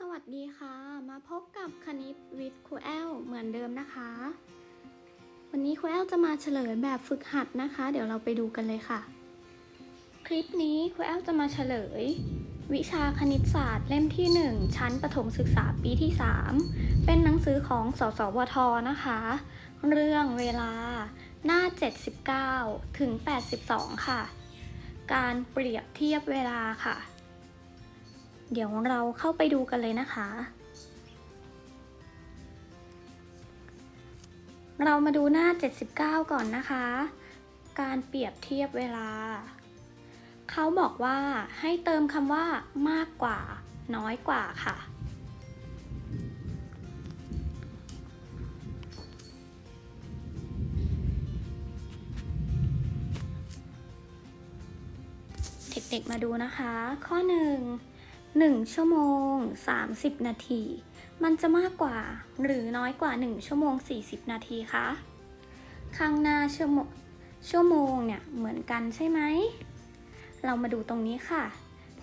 สวัสดีค่ะ มาพบกับคณิตวิทย์ครูแอลเหมือนเดิมนะคะ วันนี้ครูแอลจะมาเฉลยแบบฝึกหัดนะคะ เดี๋ยวเราไปดูกันเลยค่ะ คลิปนี้ครูแอลจะมาเฉลย วิชาคณิตศาสตร์เล่มที่ 1 ชั้นประถมศึกษาปีที่ 3 เป็นหนังสือของสสวทนะคะ เรื่องเวลาหน้า 79 ถึง 82 ค่ะ การเปรียบเทียบเวลาค่ะ เดี๋ยวเราเข้าไปดูกันเลยนะคะ เรามาดูหน้า 79 ก่อนนะคะ การเปรียบเทียบเวลา เขาบอกว่าให้เติมคำว่ามากกว่า น้อยกว่าค่ะเด็กๆมาดูนะคะ ข้อ 1 1 ชั่วโมง 30 นาที มันจะมากกว่าหรือน้อยกว่า 1 ชั่วโมง 40 นาทีคะข้างหน้าชั่วโมงชั่วโมงเนี่ยเหมือนกันใช่ไหม เรามาดูตรงนี้ค่ะ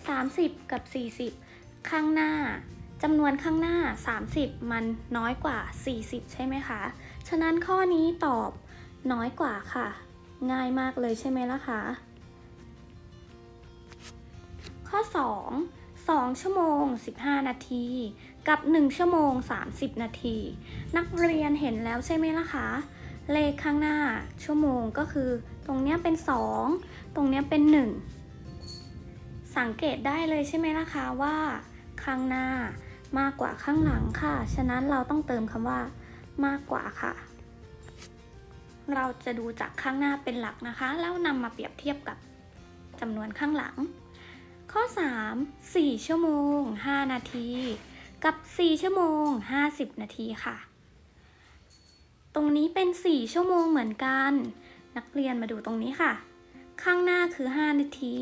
30 กับ 40 ข้างหน้าจำนวนข้างหน้า 30 มันน้อยกว่า 40 ใช่ไหมคะ ฉะนั้นข้อนี้ตอบน้อยกว่าค่ะ ง่ายมากเลยใช่ไหมล่ะคะ ข้อ 2 2 ชั่วโมง 15 นาที กับ 1 ชั่วโมง 30 นาที นักเรียนเห็นแล้วใช่ไหมล่ะคะ เลขข้างหน้าชั่วโมงก็คือ ตรงเนี้ยเป็น 2 ตรงเนี้ยเป็น 1 สังเกตได้เลยใช่ไหมล่ะคะว่า ข้างหน้ามากกว่าข้างหลังค่ะ ฉะนั้นเราต้องเติมคำว่ามากกว่าค่ะ เราจะดูจากข้างหน้าเป็นหลักนะคะ แล้วนำมาเปรียบเทียบกับจำนวนข้างหลัง ข้อ 3 4 ชั่วโมง 5 นาที กับ 4 ชั่วโมง 50 นาทีค่ะ ตรงนี้เป็น 4 ชั่วโมงเหมือนกัน นักเรียนมาดูตรงนี้ค่ะ ข้างหน้าคือ 5 นาที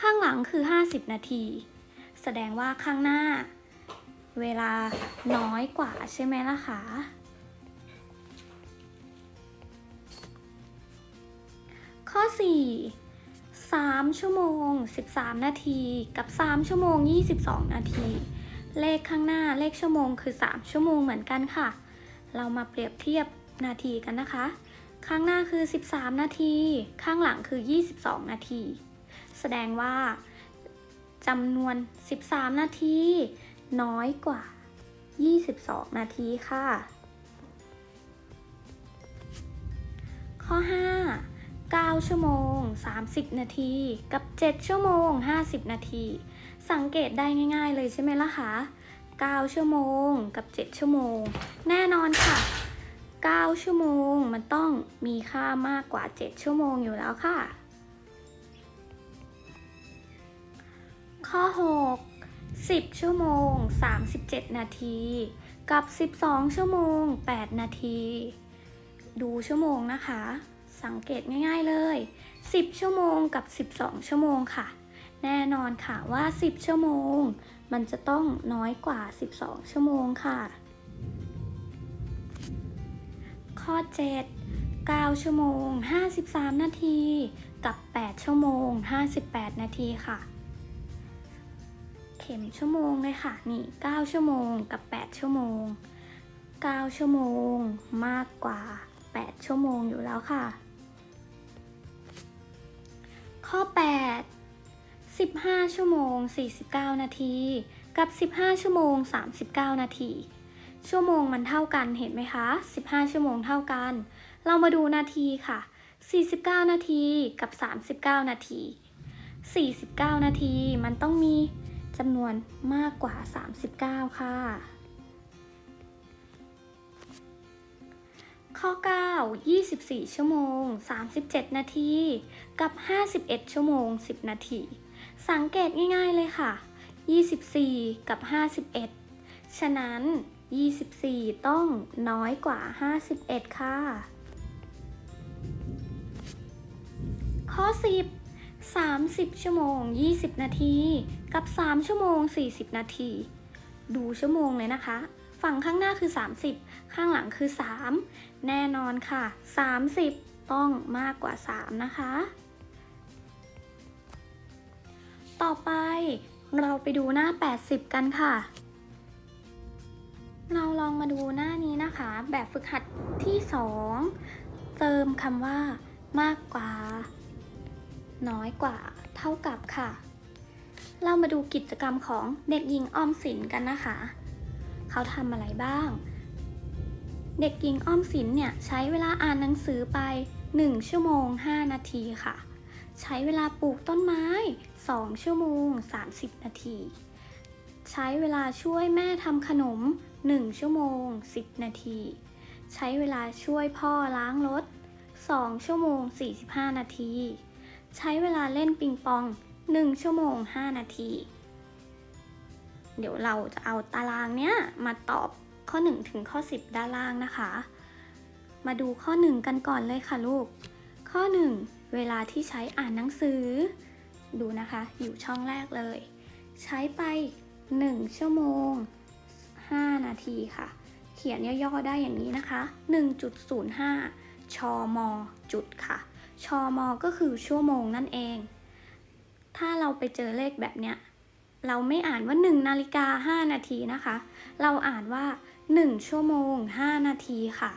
ข้างหลังคือ 50 นาที แสดงว่าข้างหน้า เวลาน้อยกว่าใช่ไหมล่ะคะข้อ 4 3 ชั่วโมง 13 นาทีกับ 3 ชั่วโมง 22 นาที เลขข้างหน้าเลขชั่วโมงคือ 3 ชั่วโมงเหมือนกันค่ะ เรามาเปรียบเทียบนาทีกันนะคะ ข้างหน้าคือ 13 นาที ข้างหลังคือ 22 นาที แสดงว่าจำนวน 13 นาที น้อยกว่า 22 นาทีค่ะ ข้อ 5 9 ชั่วโมง 30 นาที กับ 7 ชั่วโมง 50 นาที สังเกตได้ง่ายๆเลยใช่ไหมล่ะคะ 9 ชั่วโมงกับ 7 ชั่วโมง แน่นอนค่ะ 9 ชั่วโมงมันต้องมีค่ามากกว่า 7 ชั่วโมงอยู่แล้วค่ะ ข้อ 6 10 ชั่วโมง 37 นาที กับ 12 ชั่วโมง 8 นาที ดูชั่วโมงนะคะ สังเกตง่ายๆเลย 10 ชั่วโมงกับ 12 ชั่วโมงค่ะ แน่นอนค่ะว่า 10 ชั่วโมง มันจะต้องน้อยกว่า 12 ชั่วโมงค่ะ ข้อ 7 9 ชั่วโมง 53 นาที กับ 8 ชั่วโมง 58 นาทีค่ะ เข็มชั่วโมงเลยค่ะ นี่ 9 ชั่วโมงกับ 8 ชั่วโมง 9 ชั่วโมงมากกว่า 8 ชั่วโมงอยู่แล้วค่ะ ข้อ 8 15 ชั่วโมง 49 นาที กับ 15 ชั่วโมง 39 นาที ชั่วโมงมันเท่ากันเห็นไหมคะ 15 ชั่วโมงเท่ากัน เรามาดูนาทีค่ะ 49 นาทีกับ 39 นาที 49 นาทีมันต้องมีจำนวนมากกว่า 39 ค่ะ ข้อ 9 24 ชั่วโมง 37 นาที กับ 51 ชั่วโมง 10 นาที สังเกตง่ายๆเลยค่ะ 24 กับ 51 ฉะนั้น 24 ต้องน้อยกว่า 51 ค่ะ ข้อ 10 30 ชั่วโมง 20 นาที กับ 3 ชั่วโมง 40 นาที ดูชั่วโมงเลยนะคะ ฝั่งข้างหน้าคือ 30 ข้างหลังคือ 3 แน่นอนค่ะ 30 ต้องมากกว่า 3 นะคะ ต่อไปเราไปดูหน้า 80 กันค่ะ เราลองมาดูหน้านี้นะคะ แบบฝึกหัดที่ 2 เติมคำว่ามากกว่า น้อยกว่า เท่ากับค่ะ เรามาดูกิจกรรมของเด็กหญิงออมสินกันนะคะ เขาทำอะไรบ้าง เด็กหญิงอ้อมสินเนี่ยใช้เวลาอ่านหนังสือไป 1 ชั่วโมง 5 นาทีค่ะ ใช้เวลาปลูกต้นไม้ 2 ชั่วโมง 30 นาที ใช้เวลาช่วยแม่ทำขนม 1 ชั่วโมง 10 นาที ใช้เวลาช่วยพ่อล้างรถ 2 ชั่วโมง 45 นาที ใช้เวลาเล่นปิงปอง 1 ชั่วโมง 5 นาที เดี๋ยวเราจะเอาตารางเนี้ยมาตอบข้อ 1 ถึงข้อ 10 ด้านล่างนะคะ มาดูข้อ 1 กันก่อนเลยค่ะลูก ข้อ 1 เวลาที่ใช้อ่านหนังสือ ดูนะคะ อยู่ช่องแรกเลย ใช้ไป 1 ชั่วโมง 5 นาทีค่ะ เขียนย่อๆได้อย่างนี้นะคะ 1.05 ชม จุดค่ะ ชม ก็คือชั่วโมงนั่นเอง ถ้าเราไปเจอเลขแบบเนี้ย เราไม่อ่านว่า 1 นาฬิกา 5 นาทีนะคะ เราอ่านว่า 1 ชั่วโมง 5 นาทีค่ะ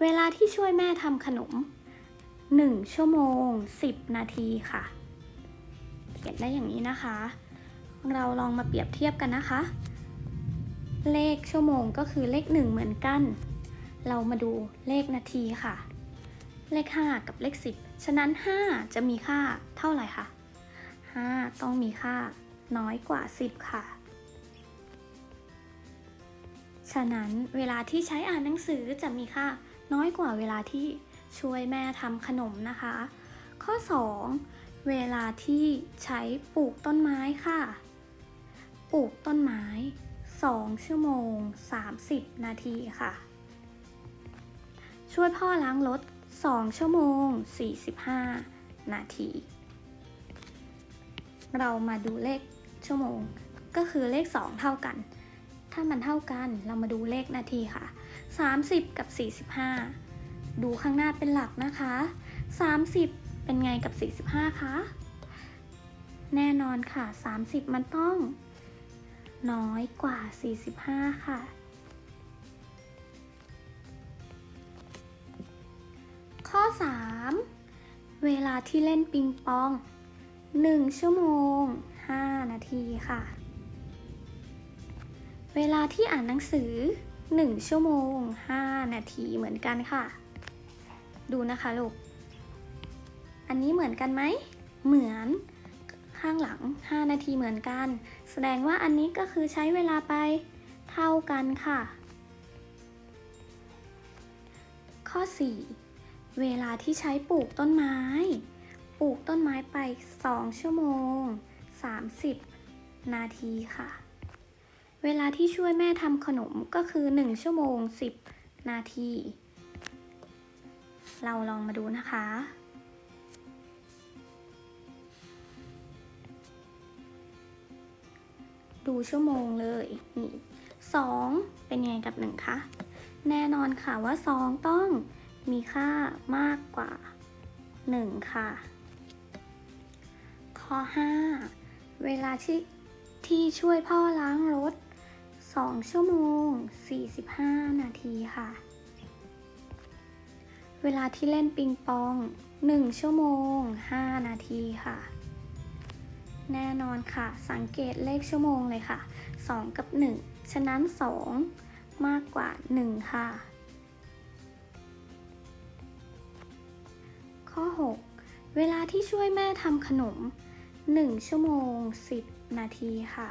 เวลาที่ช่วยแม่ทำขนม 1 ชั่วโมง 10 นาทีค่ะ เขียนได้อย่างนี้นะคะ เราลองมาเปรียบเทียบกันนะคะ เลขชั่วโมงก็คือเลข 1 เหมือนกัน เรามาดูเลขนาทีค่ะ เลข 5 กับเลข 10 ฉะนั้น 5 จะมีค่าเท่าไหร่คะ5 ต้องมีค่า น้อยกว่า 10 ค่ะ ฉะนั้นเวลาที่ใช้อ่านหนังสือจะมีค่าน้อยกว่าเวลาที่ช่วยแม่ทำขนมนะคะ ข้อ 2 เวลาที่ใช้ปลูกต้นไม้ค่ะ ปลูกต้นไม้ 2 ชั่วโมง 30 นาทีค่ะ ช่วยพ่อล้างรถ 2 ชั่วโมง 45 นาที เรามาดูเลข ชั่วโมง ก็คือเลข 2 เท่ากัน ถ้ามันเท่ากันเรามาดูเลขนาทีค่ะ 30 กับ 45 ดูข้างหน้าเป็นหลักนะคะ 30 เป็นไงกับ 45 คะ แน่นอนค่ะ 30 มันต้อง น้อยกว่า 45 ค่ะข้อ 3 เวลาที่เล่นปิงปอง 1 ชั่วโมง 5 นาทีค่ะ เวลาที่อ่านหนังสือ 1 ชั่วโมง 5 นาทีเหมือนกันค่ะ ดูนะคะลูก อันนี้เหมือนกันไหม เหมือนข้างหลัง 5 นาทีเหมือนกัน แสดงว่าอันนี้ก็คือใช้เวลาไปเท่ากันค่ะ ข้อ 4 เวลาที่ใช้ปลูกต้นไม้ ปลูกต้นไม้ไป 2 ชั่วโมง 30 นาทีค่ะ เวลาที่ช่วยแม่ทำขนมก็คือ 1 ชั่วโมง 10 นาที เราลองมาดูนะคะดูชั่วโมงเลยนี่สองเป็นยังไงกับหนึ่งคะ แน่นอนค่ะว่าสองต้องมีค่ามากกว่าหนึ่งค่ะ ข้อ5 เวลาที่ที่ช่วยพ่อล้างรถ 2 ชั่วโมง 45 นาทีค่ะ เวลาที่เล่นปิงปอง 1 ชั่วโมง 5 นาทีค่ะ แน่นอนค่ะ สังเกตเลขชั่วโมงเลยค่ะ 2 กับ 1 ฉะนั้น 2 มากกว่า 1 ค่ะ ข้อ 6 เวลาที่ช่วยแม่ทำขนม 1 ชั่วโมง 10 นาทีค่ะ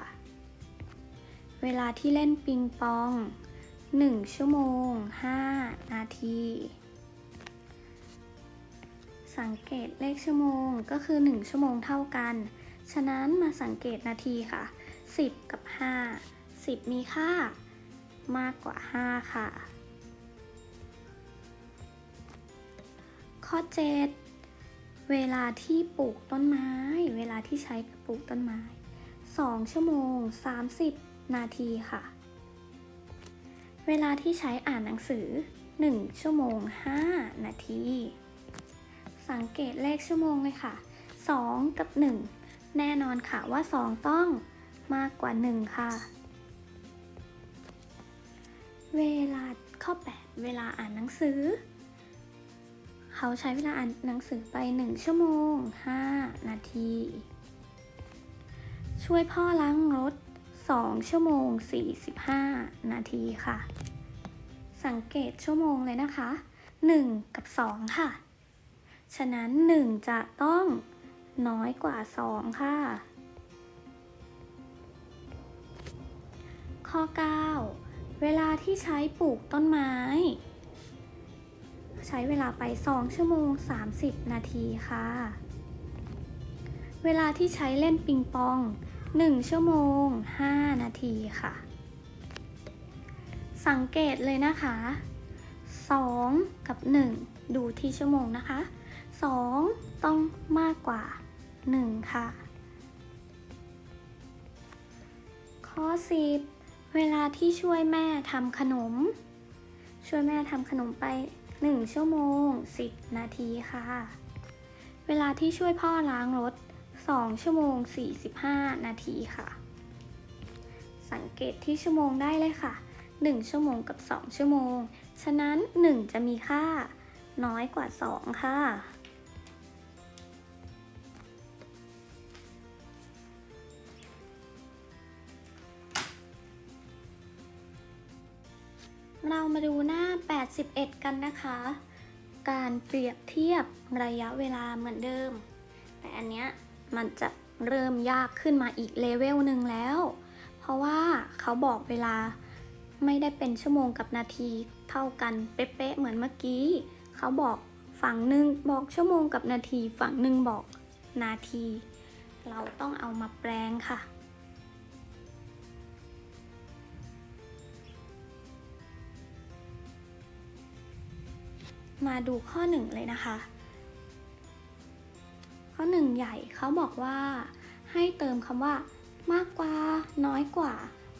เวลาที่เล่นปิงปอง 1 ชั่วโมง 5 นาที สังเกตเลขชั่วโมงก็คือ 1 ชั่วโมงเท่ากัน ฉะนั้นมาสังเกตนาทีค่ะ 10 กับ 5 10 มีค่ามากกว่า 5 ค่ะ ข้อ 7 เวลาที่ปลูกต้นไม้ เวลาที่ใช้ปลูกต้นไม้ 2 ชั่วโมง 30 นาทีค่ะ เวลาที่ใช้อ่านหนังสือ 1 ชั่วโมง 5 นาที สังเกตเลขชั่วโมงเลยค่ะ 2 กับ 1 แน่นอนค่ะว่า 2 ต้องมากกว่า 1 ค่ะ เวลาข้อ 8 เวลาอ่านหนังสือ เขาใช้เวลาอ่านหนังสือไป 1 ชั่วโมง 5 นาที ช่วยพ่อล้างรถ 2 ชั่วโมง 45 นาทีค่ะ สังเกตชั่วโมงเลยนะคะ 1 กับ 2 ค่ะ ฉะนั้น 1 จะต้องน้อยกว่า 2 ค่ะ ข้อ 9 เวลาที่ใช้ปลูกต้นไม้ ใช้เวลาไป 2 ชั่วโมง 30 นาทีค่ะ เวลาที่ใช้เล่นปิงปอง 1 ชั่วโมง 5 นาทีค่ะ สังเกตเลยนะคะ 2 กับ 1 ดูที่ชั่วโมงนะคะ 2 ต้องมากกว่า 1 ค่ะ ข้อ 10 เวลาที่ช่วยแม่ทำขนม ช่วยแม่ทำขนมไป 1 ชั่วโมง 10 นาทีค่ะ เวลาที่ช่วยพ่อล้างรถ 2 ชั่วโมง 45 นาทีค่ะ สังเกตที่ชั่วโมงได้เลยค่ะ 1 ชั่วโมงกับ 2 ชั่วโมง ฉะนั้น 1 จะมีค่า น้อยกว่า 2 ค่ะ เรามาดูหน้า 81 กันนะคะ การเปรียบเทียบระยะเวลาเหมือนเดิม แต่อันเนี้ยมันจะเริ่มยากขึ้นมาอีกเลเวลหนึ่งแล้ว เพราะว่าเขาบอกเวลาไม่ได้เป็นชั่วโมงกับนาทีเท่ากันเป๊ะๆเหมือนเมื่อกี้ เขาบอกฝั่งหนึ่งบอกชั่วโมงกับนาที ฝั่งหนึ่งบอกนาที เราต้องเอามาแปลงค่ะ มาดูข้อหนึ่งเลยนะคะ ข้อหนึ่งใหญ่เขาบอกว่า ให้เติมคำว่า มากกว่า น้อยกว่า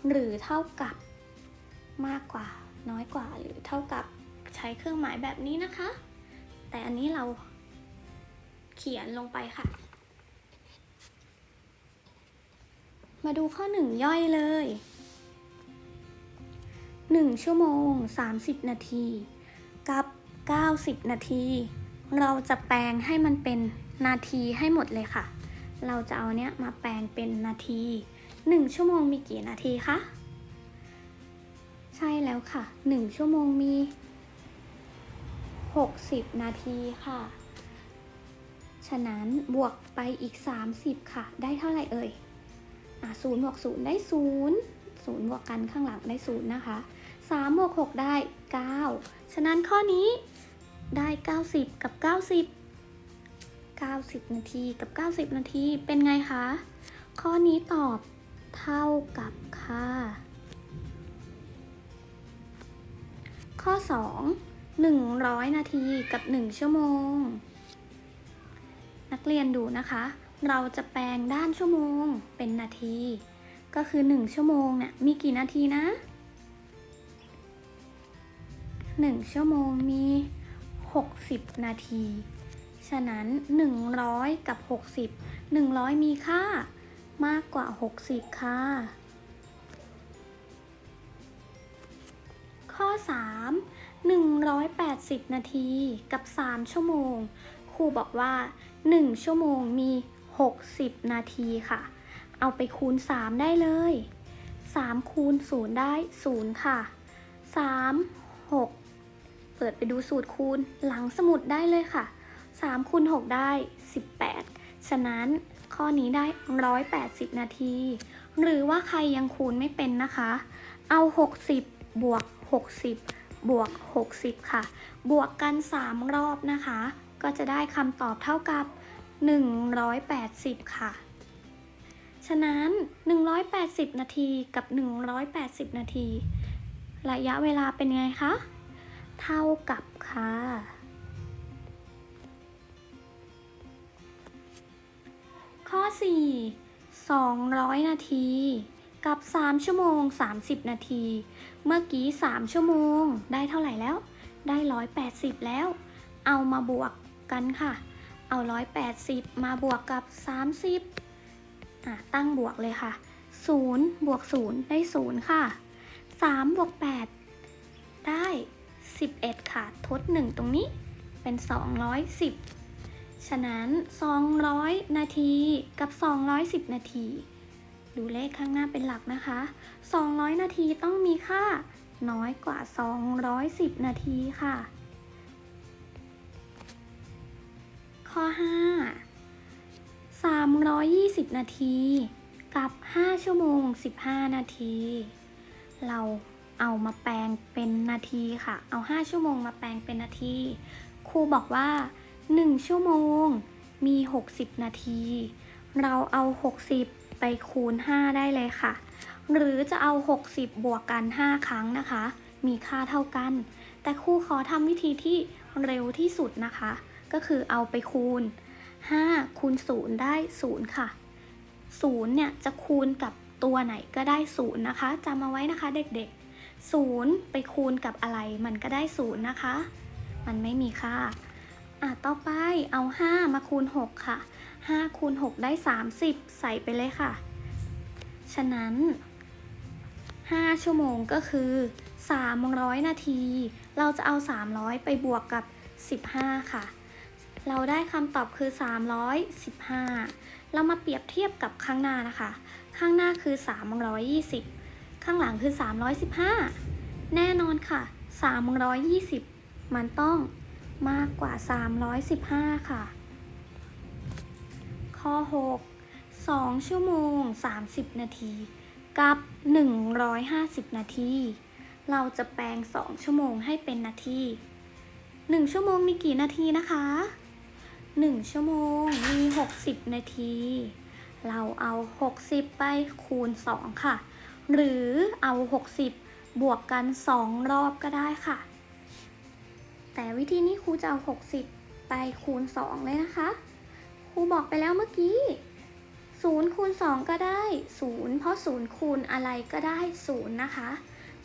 หรือเท่ากับ มากกว่า น้อยกว่า หรือเท่ากับใช้เครื่องหมายแบบนี้นะคะ แต่อันนี้เราเขียนลงไปค่ะ มาดูข้อหนึ่งย่อยเลย 1 ชั่วโมง 30 นาที 90 นาที เราจะแปลงให้มันเป็นนาทีให้หมดเลยค่ะ เราจะเอาเนี้ยมาแปลงเป็นนาที 1 ชั่วโมงมีกี่นาทีคะ ใช่แล้วค่ะ 1 ชั่วโมงมี 60 นาทีค่ะ ฉะนั้นบวกไปอีก 30 ค่ะ ได้เท่าไหร่เอ่ยอะศูนย์บวกศูนย์ได้ศูนย์ศูนย์บวกกันข้างหลังได้ศูนย์นะคะสามบวกหกได้เก้าฉะนั้นข้อนี้ ได้เก้าสิบกับเก้าสิบเก้าสิบนาทีกับเก้าสิบนาทีเป็นไงคะ ข้อนี้ตอบเท่ากับค่ะข้อ 2 100 นาทีกับ 1 ชั่วโมง นักเรียนดูนะคะ เราจะแปลงด้านชั่วโมงเป็นนาที ก็คือ 1 ชั่วโมงเนี่ยมีกี่นาทีนะ 1 ชั่วโมงมี 60 นาที ฉะนั้น 100 กับ 60 100 มีค่ามากกว่า 60 ค่ะ ข้อ 3 180 นาทีกับ 3 ชั่วโมง ครูบอกว่า 1 ชั่วโมงมี 60 นาทีค่ะ เอาไปคูณ 3 ได้เลย 3 คูณ 0 ได้ 0 ค่ะ 3 6 ปิดไปดูสูตรคูณหลังสมุดได้เลยค่ะ 3คูณ6ได้ 18 ฉะนั้นข้อนี้ได้ 180 นาที หรือว่าใครยังคูณไม่เป็นนะคะ เอา 60 บวก 60 บวก 60 ค่ะ บวกกัน 3 รอบนะคะ ก็จะได้คำตอบเท่ากับ 180 ค่ะ ฉะนั้น 180 นาทีกับ 180 นาที ระยะเวลาเป็นไงคะ เท่ากับค่ะ ข้อ 4 200 นาที กับ 3 ชั่วโมง 30 นาที เมื่อกี้ 3 ชั่วโมงได้เท่าไหร่แล้ว ได้ 180 แล้ว เอามาบวกกันค่ะ เอา 180 มาบวกกับ 30อะตั้งบวกเลยค่ะ 0 บวก 0 ได้ 0 ค่ะ 3 บวก 8 ได้ 11 ค่ะ ทด 1 ตรงนี้เป็น 210 ฉะนั้น 200 นาทีกับ 210 นาที ดูเลขข้างหน้าเป็นหลักนะคะ 200 นาทีต้องมีค่าน้อยกว่า 210 นาทีค่ะ ข้อ 5 320 นาที กับ 5 ชั่วโมง 15 นาที เรา เอามาแปลงเป็นนาทีค่ะ เอา 5 ชั่วโมงมาแปลงเป็นนาที ครูบอกว่า 1 ชั่วโมงมี 60 นาที เราเอา 60 ไปคูณ 5 ได้เลยค่ะ หรือจะเอา 60 บวกกัน 5 ครั้งนะคะ มีค่าเท่ากัน แต่ครูขอทำวิธีที่เร็วที่สุดนะคะ ก็คือเอาไปคูณ 5 คูณ 0 ได้ 0 ค่ะ 0 เนี่ยจะคูณกับตัวไหนก็ได้ 0 นะคะจำเอาไว้นะคะเด็กๆ 0 ไปคูณกับอะไร มันก็ได้ 0 นะคะ มันไม่มีค่าอะต่อไปเอา 5 มาคูณ 6 ค่ะ 5 คูณ 6 ได้ 30 ใส่ไปเลยค่ะ ฉะนั้น 5 ชั่วโมงก็คือ 300 นาที เราจะเอา 300 ไปบวกกับ 15 ค่ะ เราได้คำตอบคือ 315 เรามาเปรียบเทียบกับข้างหน้านะคะ ข้างหน้าคือ 320 ข้างหลังคือ 315 แน่นอนค่ะ 320 มันต้องมากกว่า 315 ค่ะ ข้อ 6 2 ชั่วโมง 30 นาที กับ 150 นาที เราจะแปลง 2 ชั่วโมงให้เป็นนาที 1 ชั่วโมงมีกี่นาทีนะคะ 1 ชั่วโมงมี 60 นาที เราเอา 60 ไปคูณ 2 ค่ะ หรือเอา 60 บวกกัน 2 รอบก็ได้ค่ะ แต่วิธีนี้ครูจะเอา 60 ไปคูณ 2 เลยนะคะ ครูบอกไปแล้วเมื่อกี้0คูณ 2 ก็ได้ 0 เพราะ 0 คูณอะไรก็ได้ 0 นะคะ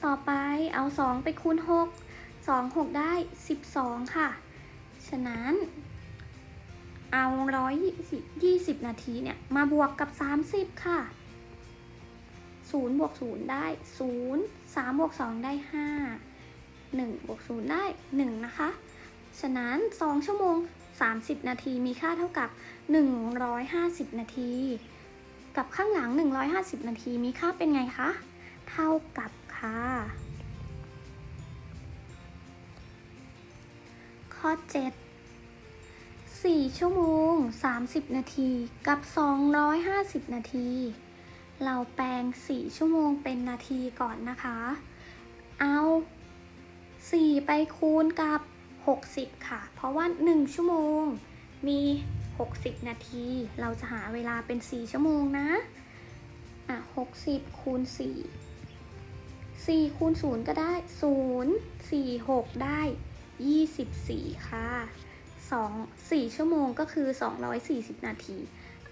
ต่อไปเอา 2 ไปคูณ 6 2 6 ได้ 12 ค่ะ ฉะนั้นเอา 120 นาทีเนี่ย มาบวกกับ 30 ค่ะ 0บวก0ได้ 0 3บวก2ได้ 5 1บวก0ได้ 1 นะคะ ฉะนั้น 2 ชั่วโมง 30 นาทีมีค่าเท่ากับ 150 นาที กับข้างหลัง 150 นาทีมีค่าเป็นไงคะ เท่ากับค่ะ ข้อ 7 4 ชั่วโมง 30 นาที กับ 250 นาที เราแปลง 4 ชั่วโมงเป็นนาทีก่อนนะคะ เอา 4 ไปคูณกับ 60 ค่ะ เพราะว่า 1 ชั่วโมงมี 60 นาที เราจะหาเวลาเป็น 4 ชั่วโมงนะ อะ 60 คูณ 4 4 คูณ 0 ก็ได้ 0 4 6 ได้ 24 ค่ะ 2 4 ชั่วโมงก็คือ 240 นาที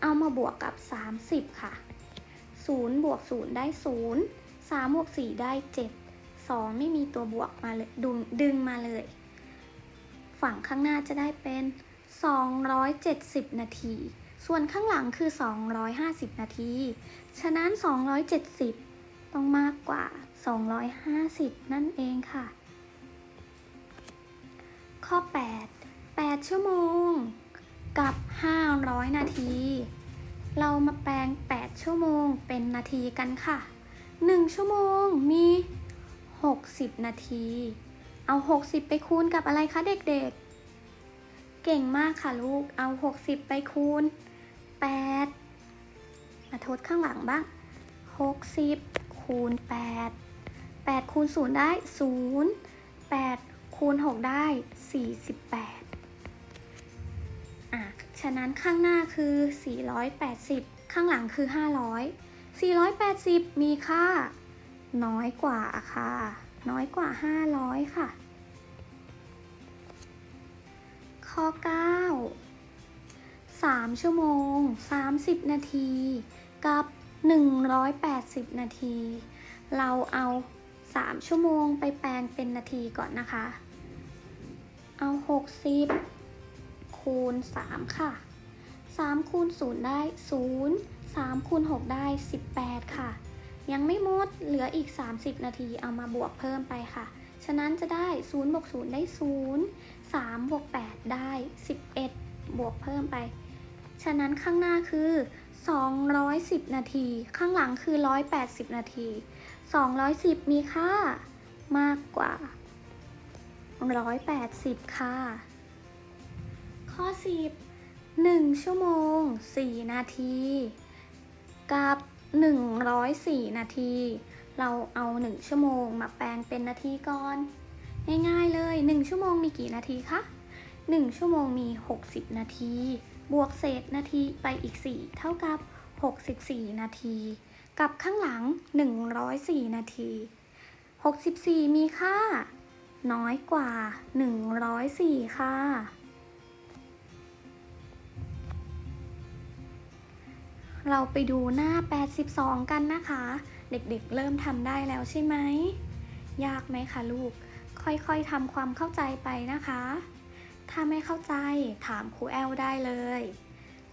เอามาบวกกับ 30 ค่ะ 0บวก0ได้ 0 3บวก4ได้ 7 2 ไม่มีตัวบวกมาเลยดึงดึงมาเลย ฝั่งข้างหน้าจะได้เป็น 270 นาที ส่วนข้างหลังคือ 250 นาที ฉะนั้น 270 ต้องมากกว่า 250 นั่นเองค่ะ ข้อ 8 8 ชั่วโมง กับ 500 นาที เรามาแปลง 8 ชั่วโมงเป็นนาทีกันค่ะ 1 ชั่วโมงมี 60 นาที เอา 60 ไปคูณกับอะไรคะเด็กๆ เก่งมากค่ะลูก เอา 60 ไปคูณ 8 มาทดข้างหลังบ้าง 60 คูณ 8 8 คูณ 0 ได้ 0 8 คูณ 6 ได้ 48 ฉะนั้นข้างหน้าคือ 480 ข้างหลังคือ 500 480 มีค่า น้อยกว่าค่ะ น้อยกว่า 500 ค่ะ ข้อ 9 3 ชั่วโมง 30 นาที กับ 180 นาที เราเอา 3 ชั่วโมงไปแปลงเป็นนาทีก่อนนะคะ เอา 60 คูณ 3 ค่ะ 3 คูณ 0 ได้ 0 3 คูณ 6 ได้ 18 ค่ะ ยังไม่หมด เหลืออีก 30 นาทีเอามาบวกเพิ่มไปค่ะ ฉะนั้นจะได้ 0 บวก 0 ได้ 0 3 บวก 8 ได้ 11 บวกเพิ่มไป ฉะนั้นข้างหน้าคือ 210 นาที ข้างหลังคือ 180 นาที 210 มีค่ามากกว่า 180 ค่ะ ข้อ 10 1 ชั่วโมง 4 นาที กับ 104 นาที เราเอา 1 ชั่วโมงมาแปลงเป็นนาทีก่อน ง่ายๆเลย 1 ชั่วโมงมีกี่นาทีคะ 1 ชั่วโมงมี 60 นาที บวกเศษนาทีไปอีก 4 เท่ากับ 64 นาที กับข้างหลัง 104 นาที 64 มีค่า น้อยกว่า 104 ค่ะ เราไปดูหน้า 82 กันนะคะ เด็กๆ เริ่มทำได้แล้วใช่ไหม ยากไหมคะลูก ค่อยๆทำความเข้าใจไปนะคะ ถ้าไม่เข้าใจถามครูแอลได้เลย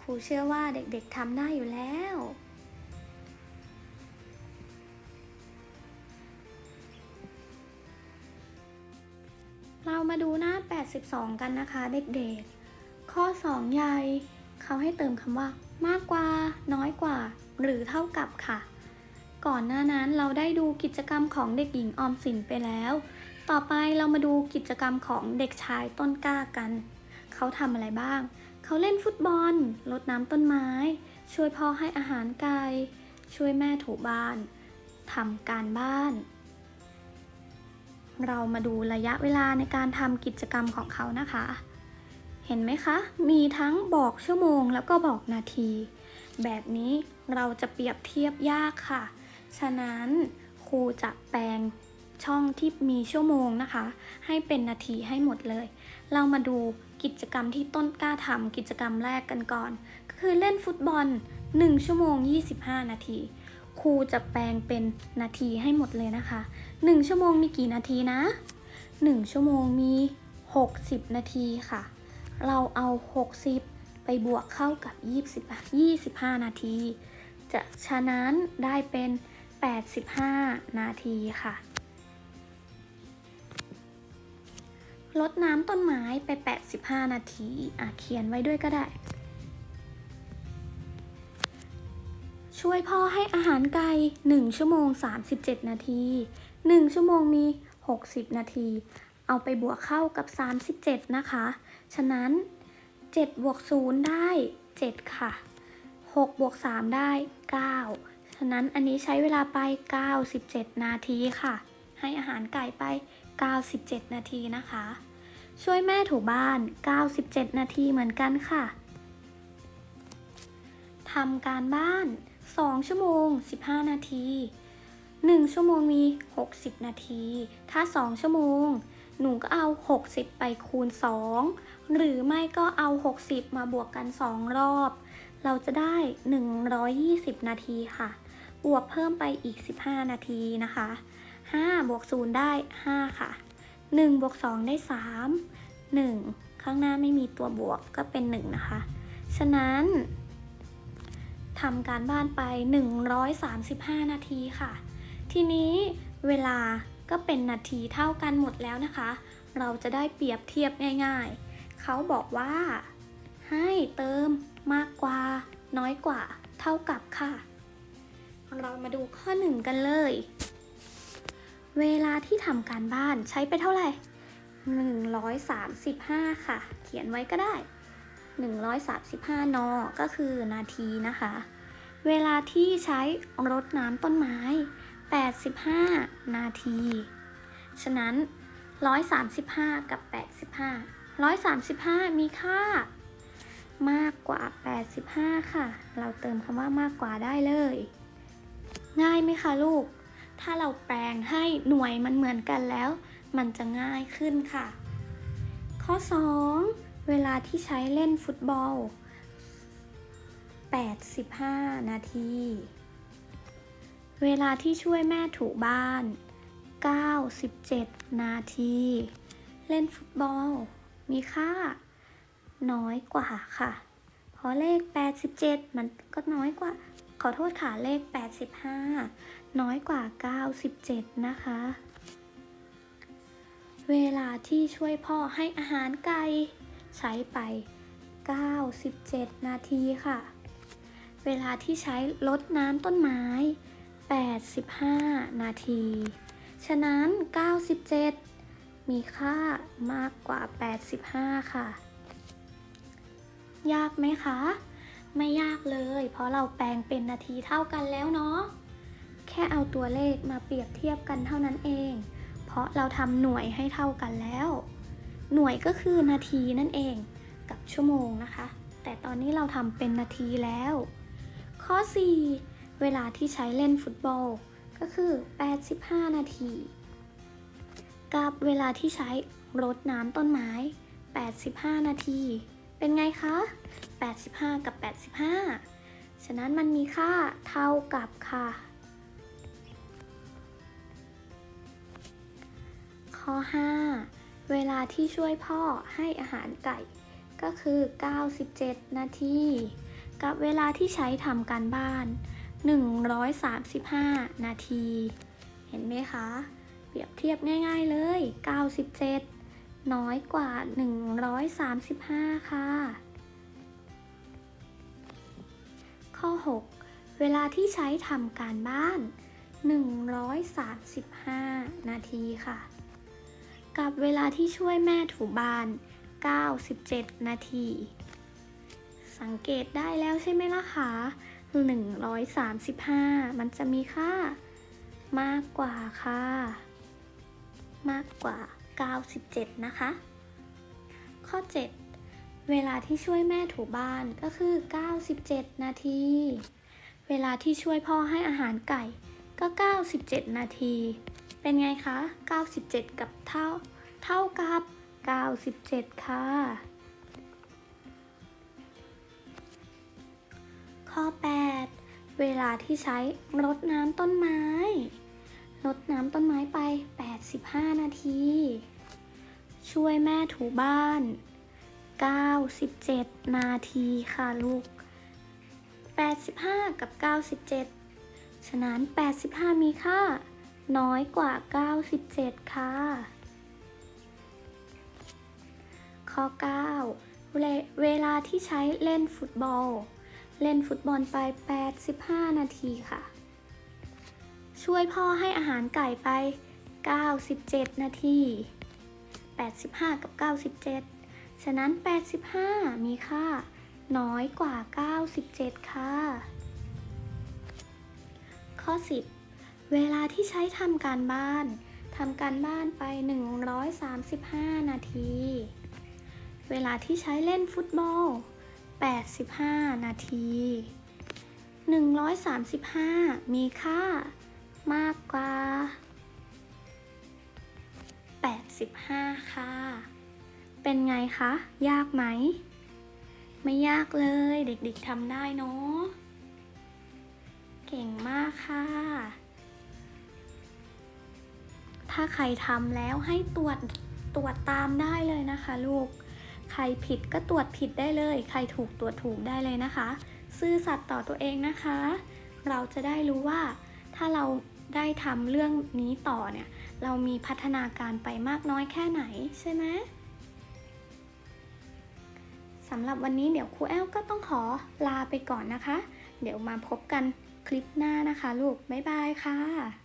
ครูเชื่อว่าเด็กๆทำได้อยู่แล้วเรามาดูหน้า 82 กันนะคะ เด็กๆ ข้อ 2 ใหญ่ เขาให้เติมคำว่า มากกว่า น้อยกว่า หรือเท่ากับค่ะ ก่อนหน้านั้นเราได้ดูกิจกรรมของเด็กหญิงออมสินไปแล้ว ต่อไปเรามาดูกิจกรรมของเด็กชายต้นกล้ากัน เขาทำอะไรบ้าง เขาเล่นฟุตบอลรดน้ำต้นไม้ ช่วยพ่อให้อาหารไก่ช่วยแม่ถูบ้านทำการบ้าน เรามาดูระยะเวลาในการทำกิจกรรมของเขานะคะ เห็นไหมคะ มีทั้งบอกชั่วโมงแล้วก็บอกนาที แบบนี้เราจะเปรียบเทียบยากค่ะ ฉะนั้นครูจะแปลงช่องที่มีชั่วโมงนะคะ ให้เป็นนาทีให้หมดเลย เรามาดูกิจกรรมที่ต้นกล้าทำกิจกรรมแรกกันก่อน ก็คือเล่นฟุตบอล 1 ชั่วโมง 25 นาทีครูจะแปลงเป็นนาทีให้หมดเลยนะคะ 1 ชั่วโมงมีกี่นาทีนะ 1 ชั่วโมงมี 60 นาทีค่ะ เราเอา 60 ไปบวกเข้ากับ 20 25 นาที จะฉะนั้นได้เป็น 85 นาทีค่ะลดน้ำต้นไม้ไป 85 นาทีอะเขียนไว้ด้วยก็ได้ ช่วยพ่อให้อาหารไก่ 1 ชั่วโมง 37 นาที 1 ชั่วโมงมี 60 นาที เอาไปบวกเข้ากับ 37 นะคะ ฉะนั้น 7 บวก 0 ได้ 7 ค่ะ 6 บวก 3 ได้ 9 ฉะนั้นอันนี้ใช้เวลาไป 97 นาทีค่ะ ให้อาหารไก่ไป 97 นาทีนะคะ ช่วยแม่ถูบ้าน 97 นาทีเหมือนกันค่ะทำการบ้าน 2 ชั่วโมง 15 นาที 1 ชั่วโมงมี 60 นาที ถ้า 2 ชั่วโมง หนูก็เอา 60 ไปคูณ 2 หรือไม่ก็เอา 60 มาบวกกัน 2 รอบ เราจะได้ 120 นาทีค่ะ บวกเพิ่มไปอีก 15 นาทีนะคะ 5 บวก 0 ได้ 5 ค่ะ 1 บวก 2 ได้ 3 1 ข้างหน้าไม่มีตัวบวกก็เป็น 1 นะคะ ฉะนั้นทำการบ้านไป 135 นาทีค่ะ ทีนี้เวลาก็เป็นนาทีเท่ากันหมดแล้วนะคะ เราจะได้เปรียบเทียบง่ายๆ เขาบอกว่า ให้เติมมากกว่า น้อยกว่า เท่ากับค่ะ เรามาดูข้อหนึ่งกันเลย เวลาที่ทำการบ้านใช้ไปเท่าไหร่ 135 ค่ะ เขียนไว้ก็ได้ 135 น ก็คือนาทีนะคะ เวลาที่ใช้รดน้ำต้นไม้ 85 นาที ฉะนั้น 135 กับ 85 135 มีค่ามากกว่า 85 ค่ะ เราเติมคำว่ามากกว่าได้เลย ง่ายไหมคะลูก ถ้าเราแปลงให้หน่วยมันเหมือนกันแล้ว มันจะง่ายขึ้นค่ะ ข้อ 2 เวลาที่ใช้เล่นฟุตบอล 85 นาที เวลาที่ช่วยแม่ถูบ้าน 97 นาที เล่นฟุตบอล มีค่า น้อยกว่าค่ะ เพราะเลข 87 มันก็น้อยกว่า ขอโทษค่ะ เลข 85 น้อยกว่า 97 นะคะ เวลาที่ช่วยพ่อให้อาหารไก่ใช้ไป 97 นาทีค่ะ เวลาที่ใช้ลดน้ำต้นไม้ 85 นาที ฉะนั้น 97 มีค่ามากกว่า 85 ค่ะ ยากไหมคะ ไม่ยากเลย เพราะเราแปลงเป็นนาทีเท่ากันแล้วเนาะ แค่เอาตัวเลขมาเปรียบเทียบกันเท่านั้นเอง เพราะเราทำหน่วยให้เท่ากันแล้ว หน่วยก็คือนาทีนั่นเอง กับชั่วโมงนะคะ แต่ตอนนี้เราทำเป็นนาทีแล้ว ข้อ 4 เวลาที่ใช้เล่นฟุตบอล ก็คือ 85 นาที กับเวลาที่ใช้รดน้ำต้นไม้ 85 นาที เป็นไงคะ 85 กับ 85 ฉะนั้นมันมีค่าเท่ากับค่ะ ข้อ 5 เวลาที่ช่วยพ่อให้อาหารไก่ ก็คือ 97 นาที กับเวลาที่ใช้ทำการบ้าน 135 นาที เห็นไหมคะ ปรียบเทียบง่ายๆเลย 97 น้อยกว่า 135 ค่ะ ข้อ 6 เวลาที่ใช้ทำการบ้าน 135 นาทีค่ะ กับเวลาที่ช่วยแม่ถูบ้าน 97 นาที สังเกตได้แล้วใช่ไหมล่ะคะ135 มันจะมีค่ามากกว่าค่ะ มากกว่า 97 นะคะ ข้อ 7 เวลาที่ช่วยแม่ถูบ้านก็คือ 97 นาที เวลาที่ช่วยพ่อให้อาหารไก่ก็ 97 นาที เป็นไงคะ 97 กับเท่า เท่ากับ 97 ค่ะ ข้อ 8 เวลาที่ใช้รดน้ำต้นไม้ รดน้ำต้นไม้ไป 85 นาที ช่วยแม่ถูบ้าน 97 นาทีค่ะลูก 85 กับ 97 ฉะนั้น 85 มีค่า น้อยกว่า 97 ค่ะ ข้อ 9 เวลเวลาที่ใช้เล่นฟุตบอล เล่นฟุตบอลไป 85 นาทีค่ะ ช่วยพ่อให้อาหารไก่ไป 97 นาที 85 กับ 97 ฉะนั้น 85 มีค่า น้อยกว่า 97 ค่ะ ข้อ 10 เวลาที่ใช้ทำการบ้านทำการบ้านไป 135 นาที เวลาที่ใช้เล่นฟุตบอล 85 นาที 135 มีค่า มากกว่า 85 ค่ะ เป็นไงคะ ยากไหม ไม่ยากเลยเด็กๆทำได้เนาะ เก่งมากค่ะ ถ้าใครทำแล้วให้ตรวจตรวจตามได้เลยนะคะลูก ใครผิดก็ตรวจผิดได้เลย ใครถูกตรวจถูกได้เลยนะคะ ซื่อสัตย์ต่อตัวเองนะคะ เราจะได้รู้ว่าถ้าเรา ได้ทำเรื่องนี้ต่อเนี่ย เรามีพัฒนาการไปมากน้อยแค่ไหนใช่ไหมสำหรับวันนี้เดี๋ยวครูแอลก็ต้องขอลาไปก่อนนะคะ เดี๋ยวมาพบกันคลิปหน้านะคะ ลูก บ๊ายบายค่ะ